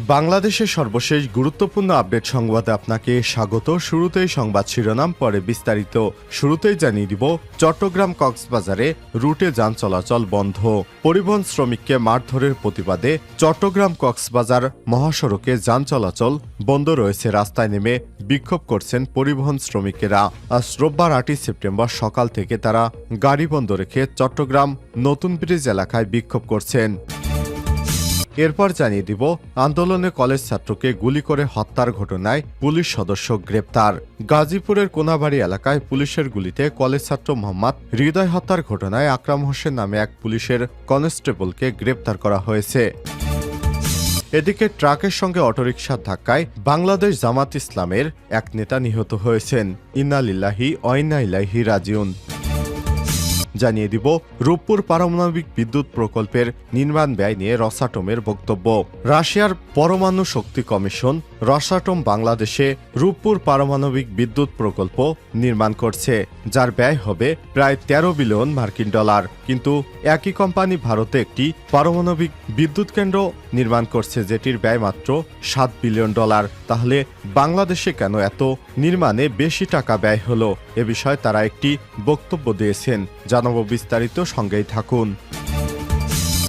বাংলাদেশের সর্বশেষ গুরুত্বপূর্ণ আপডেট সংবাদে আপনাকে স্বাগত। শুরুতেই সংবাদ শিরোনাম, পরে বিস্তারিত। শুরুতেই জানিয়ে দিব, চট্টগ্রাম কক্সবাজারে রুটে যান চলাচল বন্ধ। পরিবহন শ্রমিককে মারধরের প্রতিবাদে চট্টগ্রাম কক্সবাজার মহাসড়কে যান চলাচল বন্ধ রয়েছে। রাস্তায় নেমে বিক্ষোভ করছেন পরিবহন শ্রমিকেরা। আজ রোববার আটই সেপ্টেম্বর সকাল থেকে তারা গাড়ি বন্ধ রেখে চট্টগ্রাম নতুন ব্রিজ এলাকায় বিক্ষোভ করছেন। এরপর জানিয়ে দিব, আন্দোলনে কলেজ ছাত্রকে গুলি করে হত্যার ঘটনায় পুলিশ সদস্য গ্রেপ্তার। গাজীপুরের কোনাবাড়ি এলাকায় পুলিশের গুলিতে কলেজ ছাত্র মোহাম্মদ হৃদয় হত্যার ঘটনায় আকরাম হোসেন নামে এক পুলিশের কনস্টেবলকে গ্রেপ্তার করা হয়েছে। এদিকে ট্রাকের সঙ্গে অটোরিকশার ধাক্কায় বাংলাদেশ জামাত ইসলামের এক নেতা নিহত হয়েছেন। ইন্নালিল্লাহি অইন্নাইলাহি রাজিউন। জানিয়ে দিব রূপপুর পারমাণবিক বিদ্যুৎ প্রকল্পের নির্মাণ ব্যয় নিয়ে রসাটমের বক্তব্য। রাশিয়ার পরমাণু শক্তি কমিশন রসাটম বাংলাদেশে রূপপুর পারমাণবিক বিদ্যুৎ প্রকল্প নির্মাণ করছে, যার ব্যয় হবে প্রায় তেরো বিলিয়ন মার্কিন ডলার। কিন্তু একই কোম্পানি ভারতে একটি পারমাণবিক বিদ্যুৎ কেন্দ্র নির্মাণ করছে যেটির ব্যয় মাত্র সাত বিলিয়ন ডলার। তাহলে বাংলাদেশে কেন এত নির্মাণে বেশি টাকা ব্যয় হলো? এ বিষয়ে তারা একটি বক্তব্য দিয়েছেন। জানাব বিস্তারিত, সঙ্গেই থাকুন।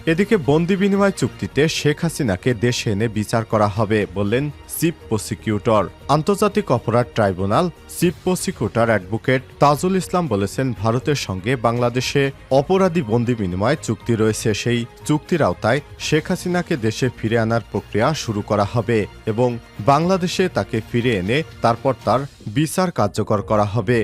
এদিকে বন্দি বিনিময় চুক্তিতে শেখ হাসিনাকে দেশে এনে বিচার করা হবে বললেন চিফ প্রসিকিউটর। আন্তর্জাতিক অপরাধ tribunal chief prosecutor advocate Tajul Islam বলেছেন, ভারতের সঙ্গে বাংলাদেশে অপরাধী বন্দি বিনিময় চুক্তি রয়েছে। সেই চুক্তির আওতায় শেখ হাসিনাকে দেশে ফিরে আনার প্রক্রিয়া শুরু করা হবে এবং বাংলাদেশে তাকে ফিরে এনে তারপর তার বিচার কার্যকর করা হবে।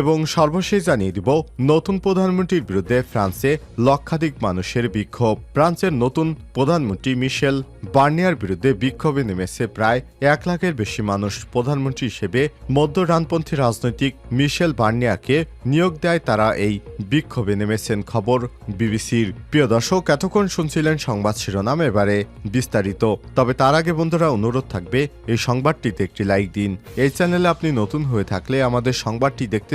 এবং সর্বশেষ জানিয়ে দিব, নতুন প্রধানমন্ত্রীর বিরুদ্ধে ফ্রান্সে লক্ষাধিক মানুষের বিক্ষোভ। ফ্রান্সের নতুন প্রধানমন্ত্রী মিশেল বার্নিয়ার বিরুদ্ধে বিক্ষোভে নেমেছে প্রায় এক লাখের বেশি মানুষ। প্রধানমন্ত্রী হিসেবে মধ্য ডানপন্থী রাজনৈতিক মিশেল বার্নিয়াকে নিয়োগ দেয় তারা এই বিক্ষোভে নেমেছেন খবর বিবিসির। প্রিয় দর্শক, এতক্ষণ শুনছিলেন সংবাদ শিরোনাম, এবারে বিস্তারিত। তবে তার আগে বন্ধুরা, অনুরোধ থাকবে, এই সংবাদটিতে একটি লাইক দিন। এই চ্যানেলে আপনি নতুন হয়ে থাকলে আমাদের সংবাদটি দেখতে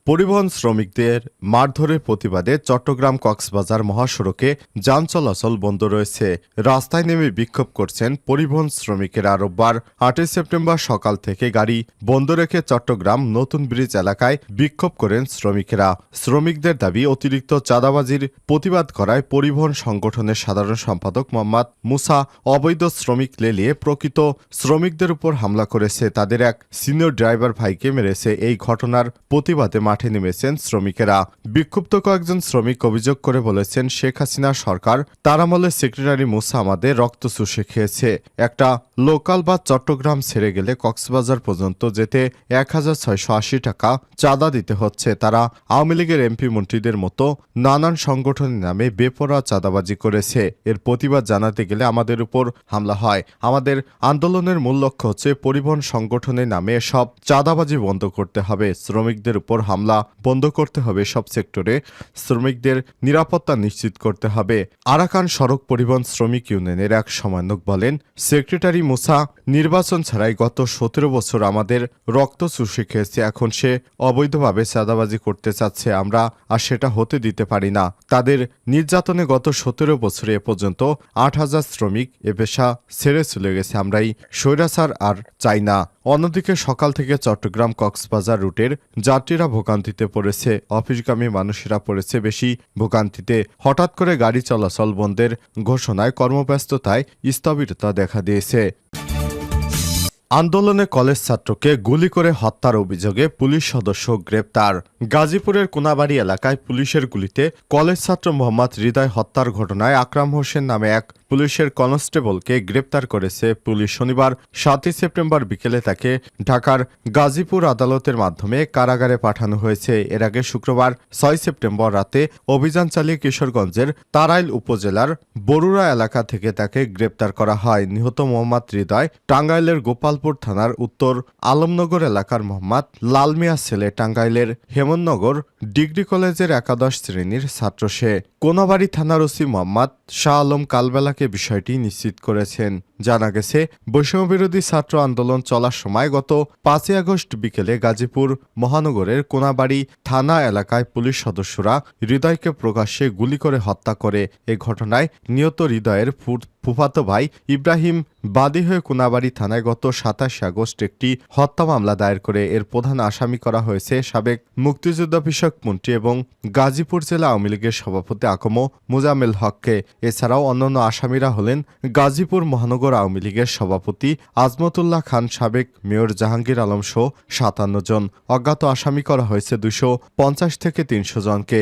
পরিবহন শ্রমিকদের মারধরের প্রতিবাদে চট্টগ্রাম কক্সবাজার মহাসড়কে যান চলাচল বন্ধ রয়েছে। রাস্তায় নেমে বিক্ষোভ করছেন পরিবহন শ্রমিকেরা। রোববার আটই সেপ্টেম্বর সকাল থেকে গাড়ি বন্ধ রেখে চট্টগ্রাম নতুন ব্রিজ এলাকায় বিক্ষোভ করেন শ্রমিকেরা। শ্রমিকদের দাবি, অতিরিক্ত চাঁদাবাজির প্রতিবাদ করায় পরিবহন সংগঠনের সাধারণ সম্পাদক মোহাম্মদ মুসা অবৈধ শ্রমিক লেলিয়ে প্রকৃত শ্রমিকদের উপর হামলা করেছে। তাদের এক সিনিয়র ড্রাইভার ভাইকে মেরেছে। এই ঘটনার প্রতিবাদে মাঠে নেমেছেন শ্রমিকেরা। বিক্ষুব্ধ কয়েকজন শ্রমিক অভিযোগ করে বলেছেন, শেখ হাসিনা সরকার, তার আমলে সেক্রেটারি মুসা আমাদের রক্ত চুষে খেয়েছে। একটা লোকাল বা চট্টগ্রাম ছেড়ে গেলে কক্সবাজার পর্যন্ত যেতে এক হাজার ছয়শো আশি টাকা চাঁদা দিতে হচ্ছে। তারা আওয়ামী লীগের এমপি মন্ত্রীদের মতো নানান সংগঠনের নামে বেপরোয়া চাঁদাবাজি করেছে। এর প্রতিবাদ জানাতে গেলে আমাদের উপর হামলা হয়। আমাদের আন্দোলনের মূল লক্ষ্য হচ্ছে পরিবহন সংগঠনের নামে সব চাঁদাবাজি বন্ধ করতে হবে। শ্রমিকদের উপর হামলা বন্ধ করতে হবে সব সেক্টরে। শ্রমিকদের নিরাপত্তা নিশ্চিত করতে হবে। আরাকান সড়ক পরিবহন শ্রমিক ইউনিয়নের এক সমন্বয়ক বলেন, সেক্রেটারি মুসা নির্বাচন ছাড়াই গত সতেরো বছর আমাদের রক্ত চুষে খেয়েছে। এখন সে অবৈধভাবে চাঁদাবাজি করতে চাচ্ছে আমরা, আর সেটা হতে দিতে পারি না। তাদের নির্যাতনে গত সতেরো বছরে এ পর্যন্ত আট হাজার শ্রমিক এ পেশা ছেড়ে চলে গেছে। আমরাই স্বৈরাচার আর চাই না। অন্যদিকে সকাল থেকে চট্টগ্রাম কক্সবাজার রুটের যাত্রীরা ভোগান্তিতে পড়েছে। অফিসগামী মানুষেরা পড়েছে বেশি ভোগান্তিতে। হঠাৎ করে গাড়ি চলাচল বন্ধের ঘোষণায় কর্মব্যস্ততায় স্থবিরতা দেখা দিয়েছে। আন্দোলনে কলেজ ছাত্রকে গুলি করে হত্যার অভিযোগে পুলিশ সদস্য গ্রেপ্তার। গাজীপুরের কোনাবাড়ি এলাকায় পুলিশের গুলিতে কলেজ ছাত্র মোহাম্মদ হৃদয় হত্যার ঘটনায় আকরাম হোসেন নামে এক পুলিশের কনস্টেবলকে গ্রেপ্তার করেছে পুলিশ শনিবার সাতই সেপ্টেম্বর বিকেলে তাকে ঢাকার গাজীপুর আদালতের মাধ্যমে কারাগারে পাঠানো হয়েছে। এর আগে শুক্রবার ছয় সেপ্টেম্বর রাতে অভিযান চালিয়ে কিশোরগঞ্জের তারাইল উপজেলার বরুড়া এলাকা থেকে তাকে গ্রেপ্তার করা হয়। নিহত মোহাম্মদ হৃদয় টাঙ্গাইলের গোপালপুর থানার উত্তর আলমনগর এলাকার মোহাম্মদ লালমিয়া ছেলে টাঙ্গাইলের হেমন্তনগর ডিগ্রি কলেজের একাদশ শ্রেণির ছাত্র সে। কোনাবাড়ি থানার ওসি মোহাম্মদ শাহ আলম কালবেলাকে বিষয়টি নিশ্চিত করেছেন। জানা গেছে, বৈষম্যবিরোধী ছাত্র আন্দোলন চলার সময় গত পাঁচই আগস্ট বিকেলে গাজীপুর মহানগরের কোনাবাড়ি থানা এলাকায় পুলিশ সদস্যরা হৃদয়কে প্রকাশ্যে গুলি করে হত্যা করে। এ ঘটনায় নিহত হৃদয়ের ফু- ফুফাতো ভাই ইব্রাহিম বাদী হয়ে কোনাবাড়ি থানায় গত সাতাশে আগস্ট একটি হত্যা মামলা দায়ের করে। এর প্রধান আসামি করা হয়েছে সাবেক মুক্তিযোদ্ধা বিষয়ক মন্ত্রী এবং গাজীপুর জেলা আওয়ামী লীগের সভাপতি আকম মোজামেল হককে। এছাড়াও অন্যান্য আসামিরা হলেন গাজীপুর মহানগর আওয়ামী লীগের সভাপতি আজমতুল্লাহ খান সাবেক মেয়র জাহাঙ্গীর আলম সহ সাতান্ন জন। অজ্ঞাত আসামি করা হয়েছে দুশো পঞ্চাশ থেকে তিনশো জনকে।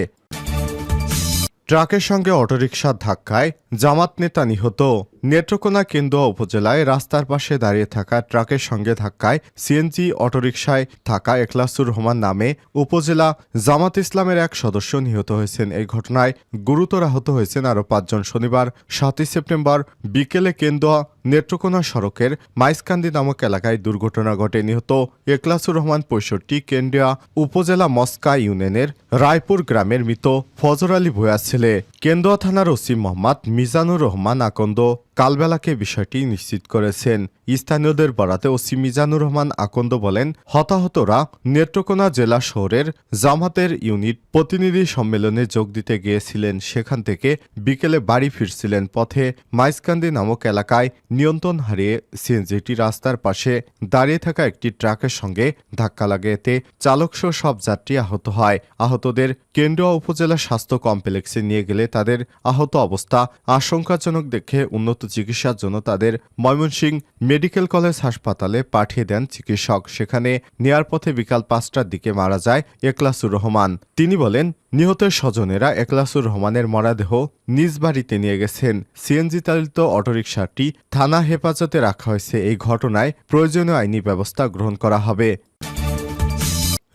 ট্রাকের সঙ্গে অটোরিকশার ধাক্কায় জামাত নেতা নিহত। নেত্রকোনা কেন্দুয়া উপজেলায় রাস্তার পাশে দাঁড়িয়ে থাকা ট্রাকের সঙ্গে ধাক্কায় সিএনজি অটোরিকশায় থাকা একলাসুর রহমান নামে উপজেলা জামাত ইসলামের এক সদস্য নিহত হয়েছেন। এই ঘটনায় গুরুতর আহত হয়েছেন আরও পাঁচজন। শনিবার সাতই সেপ্টেম্বর বিকেলে কেন্দুয়া নেত্রকোনা সড়কের মাইসকান্দি নামক এলাকায় দুর্ঘটনা ঘটে। নিহত একলাসুর রহমান পঁয়ষট্টি, কেন্দ্রিয়া উপজেলা মস্কা ইউনিয়নের রায়পুর গ্রামের মৃত ফজর আলী ভূয়া ছেলে। কেন্দুয়া থানার ওসি মোহাম্মদ মিজানুর রহমান আকন্দ কালবেলাকে বিষয়টি নিশ্চিত করেছেন। স্থানীয়দের বরাতে ওসি মিজানুর রহমান আকন্দ বলেন, হতাহতরা নেত্রকোনা জেলা শহরের জামাতের ইউনিট প্রতিনিধি সম্মেলনে যোগ দিতে গিয়েছিলেন। সেখান থেকে বিকেলে বাড়ি ফিরছিলেন পথে মাইসকান্দি নামক এলাকায় নিয়ন্ত্রণ হারিয়ে সিএনজিটি রাস্তার পাশে দাঁড়িয়ে থাকা একটি ট্রাকের সঙ্গে ধাক্কা লাগে এতে চালকসহ সব যাত্রী আহত হয়। আহতদের কেন্দ্রীয় উপজেলা স্বাস্থ্য কমপ্লেক্সে নিয়ে গেলে তাদের আহত অবস্থা আশঙ্কাজনক দেখে উন্নত চিকিৎসার জন্য তাদের ময়মনসিংহ মেডিকেল কলেজ হাসপাতালে পাঠিয়ে দেন চিকিৎসক। সেখানে নেয়ার পথে বিকাল পাঁচটার দিকে মারা যায় একলাসুর রহমান। তিনি বলেন, নিহতের স্বজনেরা একলাসুর রহমানের মরাদেহ নিজ বাড়িতে নিয়ে গেছেন। সিএনজি চালিত অটোরিকশাটি থানা হেফাজতে রাখা হয়েছে। এই ঘটনায় প্রয়োজনীয় আইনি ব্যবস্থা গ্রহণ করা হবে।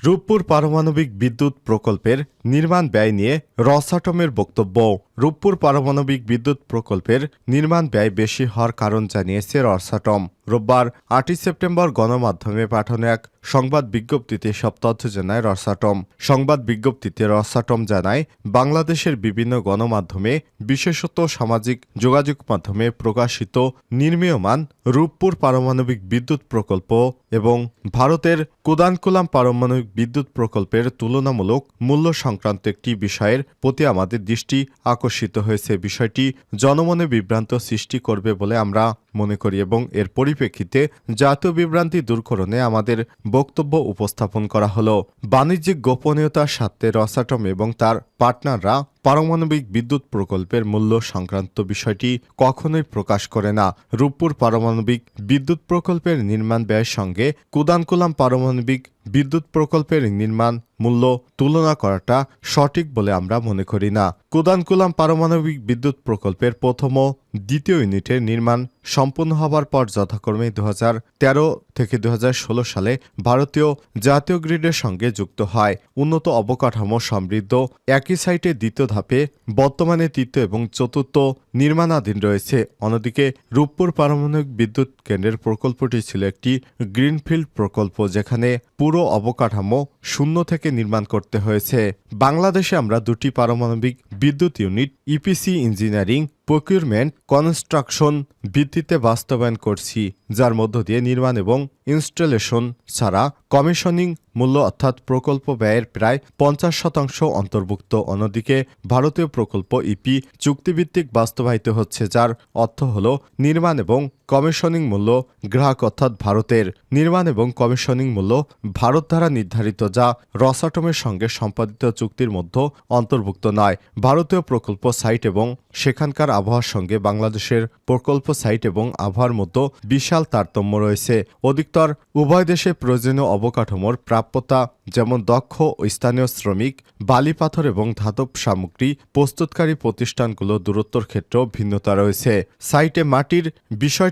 রূপপুর পারমাণবিক বিদ্যুৎ প্রকল্পের নির্মাণ ব্যয় নিয়ে রসাটমের বক্তব্য। রূপপুর পারমাণবিক বিদ্যুৎ প্রকল্পের নির্মাণ ব্যয় বেশি হওয়ার কারণ জানিয়েছে রসাটম। রোববার আটই সেপ্টেম্বর গণমাধ্যমে পাঠানো এক সংবাদ বিজ্ঞপ্তিতে সব তথ্য জানায় রসাটম। সংবাদ বিজ্ঞপ্তিতে রসাটম জানায়, বাংলাদেশের বিভিন্ন গণমাধ্যমে বিশেষত সামাজিক যোগাযোগ মাধ্যমে প্রকাশিত নির্মীয়মান রূপপুর পারমাণবিক বিদ্যুৎ প্রকল্প এবং ভারতের কুদানকুলাম পারমাণবিক বিদ্যুৎ প্রকল্পের তুলনামূলক মূল্য সংক্রান্ত একটি বিষয়ের প্রতি আমাদের দৃষ্টি আকর্ষিত হয়েছে। বিষয়টি জনমনে বিভ্রান্ত সৃষ্টি করবে বলে আমরা মনে করি, এবং এর পরিপ্রেক্ষিতে জাতীয় বিভ্রান্তি দূরকরণে আমাদের বক্তব্য উপস্থাপন করা হল। বাণিজ্যিক গোপনীয়তার স্বার্থে রসাটম এবং তার পার্টনাররা পারমাণবিক বিদ্যুৎ প্রকল্পের মূল্য সংক্রান্ত বিষয়টি কখনোই প্রকাশ করে না। রূপপুর পারমাণবিক বিদ্যুৎ প্রকল্পের নির্মাণ ব্যয়ের সঙ্গে কুদানকুলাম পারমাণবিক বিদ্যুৎ প্রকল্পের নির্মাণ মূল্য তুলনা করাটা সঠিক বলে আমরা মনে করি না। কুদানকুলাম পারমাণবিক বিদ্যুৎ প্রকল্পের প্রথম ও দ্বিতীয় ইউনিটের নির্মাণ সম্পন্ন হবার পর যথাক্রমে দু হাজার তেরো থেকে দু হাজার ষোলো সালে ভারতীয় জাতীয় গ্রিডের সঙ্গে যুক্ত হয়। উন্নত অবকাঠামো সমৃদ্ধ, একই সাইটে দ্বিতীয় ধাপে বর্তমানে তৃতীয় এবং চতুর্থ নির্মাণাধীন রয়েছে। অন্যদিকে রূপপুর পারমাণবিক বিদ্যুৎ কেন্দ্রের প্রকল্পটি ছিল একটি গ্রিনফিল্ড প্রকল্প যেখানে পুরো অবকাঠামো শূন্য থেকে নির্মাণ করতে হয়েছে। বাংলাদেশে আমরা দুটি পারমাণবিক বিদ্যুৎ unit, EPC engineering, procurement, construction ভিত্তিতে বাস্তবায়ন করছি, যার মধ্য দিয়ে নির্মাণ এবং ইনস্টলেশন ছাড়া কমিশনিং মূল্য অর্থাৎ প্রকল্প ব্যয়ের প্রায় পঞ্চাশ শতাংশ অন্তর্ভুক্ত। অন্যদিকে ভারতীয় প্রকল্প ইপি চুক্তিভিত্তিক বাস্তবায়িত হচ্ছে যার অর্থ হল নির্মাণ এবং কমিশনিং মূল্য গ্রাহক অর্থাৎ ভারতের নির্মাণ এবং কমিশনিং মূল্য ভারত দ্বারা নির্ধারিত যা রসাটমের সঙ্গে সম্পাদিত চুক্তির মধ্যে অন্তর্ভুক্ত নয়। ভারতীয় প্রকল্প সাইট এবং সেখানকার আবহাওয়ার সঙ্গে বাংলাদেশের প্রকল্প সাইট এবং আবহাওয়ার মধ্যে বিশাল তারতম্য রয়েছে। অধিকতর উভয় দেশে প্রয়োজনীয় অবকাঠামোর প্রাপ্যতা যেমন দক্ষ ও স্থানীয় শ্রমিক, বালি পাথর এবং ধাতব সামগ্রী, প্রস্তুতকারী প্রতিষ্ঠানগুলো দূরত্বর ক্ষেত্রেও ভিন্নতা রয়েছে। সাইটে মাটির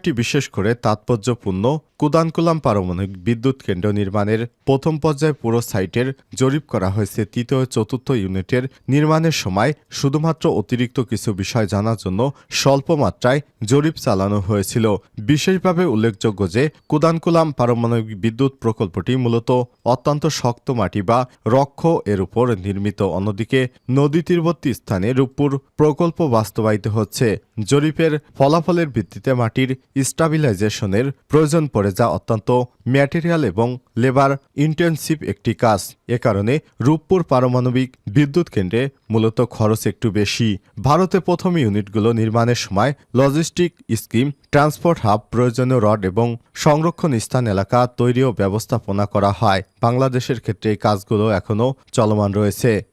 বিষয়টি বিশেষ করে তাৎপর্যপূর্ণ কুদানকুলাম পারমাণবিক বিদ্যুৎ কেন্দ্র নির্মাণের প্রথম পর্যায়ে পুরো সাইটের জরিপ করা হয়েছে তৃতীয় চতুর্থ ইউনিটের নির্মাণের সময় শুধুমাত্র অতিরিক্ত কিছু বিষয় জানার জন্য স্বল্প মাত্রায় জরিপ চালানো হয়েছিল। বিশেষভাবে উল্লেখযোগ্য যে কুদানকুলাম পারমাণবিক বিদ্যুৎ প্রকল্পটি মূলত অত্যন্ত শক্ত মাটি বা রক্ষ এর উপর নির্মিত। অন্যদিকে নদী তীরবর্তী স্থানে রূপপুর প্রকল্প বাস্তবায়িত হচ্ছে। জরিপের ফলাফলের ভিত্তিতে মাটির স্টাবিলাইজেশনের প্রয়োজন পড়ে যা অত্যন্ত ম্যাটেরিয়াল এবং লেবার ইন্টেনসিভ একটি কাজ। এ কারণে রূপপুর পারমাণবিক বিদ্যুৎ কেন্দ্রে মূলত খরচ একটু বেশি। ভারতে প্রথম ইউনিটগুলো নির্মাণের সময় লজিস্টিক স্কিম, ট্রান্সপোর্ট হাব, প্রয়োজনীয় রড এবং সংরক্ষণ স্থান এলাকা তৈরি ও ব্যবস্থাপনা করা হয়। বাংলাদেশের ক্ষেত্রে এই কাজগুলো এখনও চলমান রয়েছে।